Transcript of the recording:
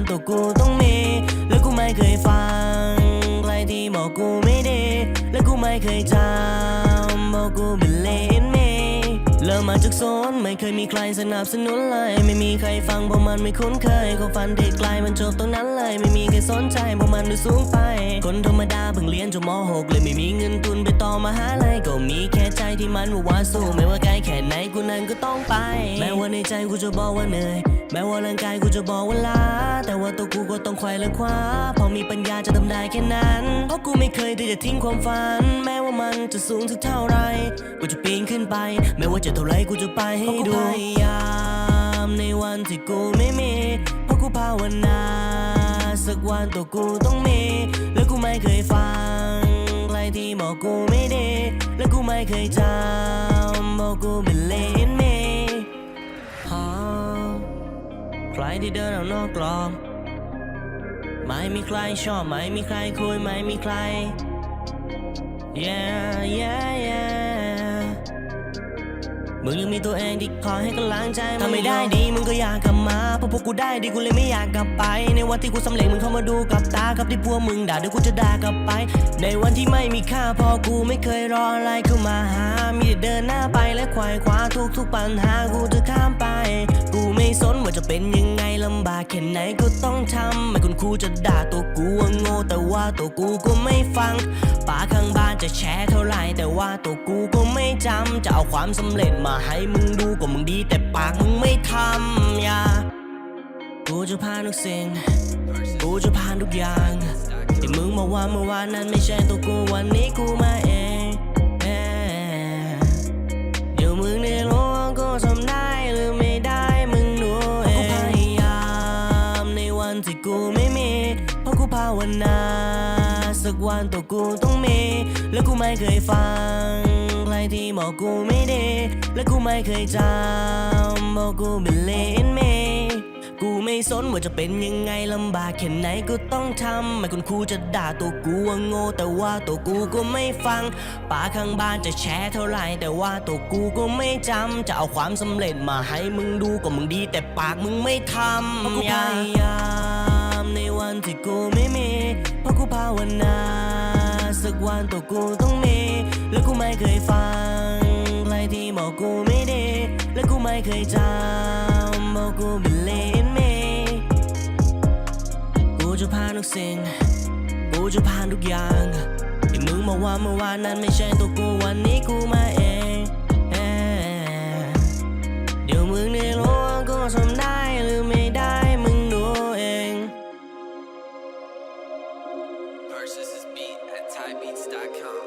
วันตัวกูต้องมี แล้วกูไม่เคยฟัง ใครที่บอกกูไม่ดี แล้วกูไม่เคยจำบอกกูเป็นเลนเมเริ่มมาจากโซนไม่เคยมีใครสนับสนุนเลย ไม่มีใครฟังเพราะมันไม่คุ้นเคยความฝันเด็กไกลมันจบตรงนั้นเลย ไม่มีใครสนใจเพราะมันดูสูงไป คนธรรมดาเพิ่งเรียนจบม .6 เลยไม่มีเงินทุนไปต่อมหาลัยก็มีแค่ใจที่มันว่าวาสู้ไม่ว่าไกลแค่ไหนกูนั้นก็ต้องไป แม้ว่าในใจกูจะบอกว่าเหนื่อย แม้ว่าร่างกายกูจะบอกว่าลา ว่าตัวกูก็ต้องไขว่และคว้าพอมีปัญญาจะทำได้แค่นั้น เพราะกูไม่เคยที่จะทิ้งความฝัน แม้ว่ามันจะสูงสักเท่าไร กูจะปีนขึ้นไป แม้ว่าจะเท่าไรกูจะไปให้ดูพยายามในวันที่กูไม่มี เพราะกูภาวนา สักวันตัวกูต้องมี แล้วกูไม่เคยฟังใครที่บอกกูไม่ดี แล้วกูไม่เคยจำบอกกูเป็นเลนเมฮะใครที่เดินออกนอกกรอบ ไม่มีใครชอบไม่มีใครคุยไม่มีใคร yeah yeah yeah มึงยังมีตัวเองที่คอยให้กำลังใจถ้าไม่ได้ดีมึงก็อยากกลับมา พราะพวกกูได้ดีกูเลยไม่อยากกลับไป ในวันที่กูสำเร็จมึงเข้ามาดูกับตากับที่พวกมึงด่าเดี๋ยวกูจะด่ากลับไป ในวันที่ไม่มีค่าพอกูไม่เคยรออะไรเข้ามาหา มีแต่เดินหน้าไปและควายคว้าทุกทุกปัญหากูจะข้ามไป กูไม่สนว่าจะเป็นยังไงลำบากแค่ไหนก็ต้องทำไม่คุณครูจะด่าตัวกูว่าโง่แต่ว่าตัวกูก็ไม่ฟังป้าข้างบ้านจะแชร์เท่าไรแต่ว่าตัวกูก็ไม่จำจะเอาความสำเร็จมาให้มึงดูก็มึงดีแต่ปากมึงไม่ทำอย่า จะผ่านทุกสิ่ง กูจะผ่านทุกอย่างที่มึงบอกว่าเมื่อวานนั้นไม่ใช่ตัวกูวันนี้กูมาเองเอ๊ะเดี๋ยวมึงได้รู้ว่ากูทำได้หรือไม่ได้มึงดูเองกูพยายามในวันที่กูไม่มี เพราะกูภาวนาสักวันตัวกูต้องมี แล้วกูไม่เคยฟัง ใครที่บอกกูไม่ดี และกูไม่เคยจำบอกกูเป็นเลนเม กูไม่สนว่าจะเป็นยังไงลำบากแค่ไหนก็ต้องทำไม่คุณครูจะด่าตัวกูว่าโง่แต่ว่าตัวกูก็ไม่ฟังป้าข้างบ้านจะแชร์เท่าไหร่แต่ว่าตัวกูก็ไม่จำจะเอาความสำเร็จมาให้มึงดูก็มึงดี แต่ปากมึงไม่ทำเพราะกูพยายามในวันที่กูไม่มีเพราะกูภาวนาสักวันตัวกูต้องมี แล้วกูไม่เคยฟังใครที่บอกกูไม่ดี และกูไม่เคยจำบอกกูเป็นเล จะผ่านทุกสิ่ง กูจะผ่านทุกอย่างที่มึงบอกว่าเมื่อวานนั้นไม่ใช่ตัวกูวันนี้กูมาเองเอเดี๋ยวมึงได้รู้ว่ากูทำได้หรือไม่ได้มึงดูเอง this beat at ThaiBeats.com.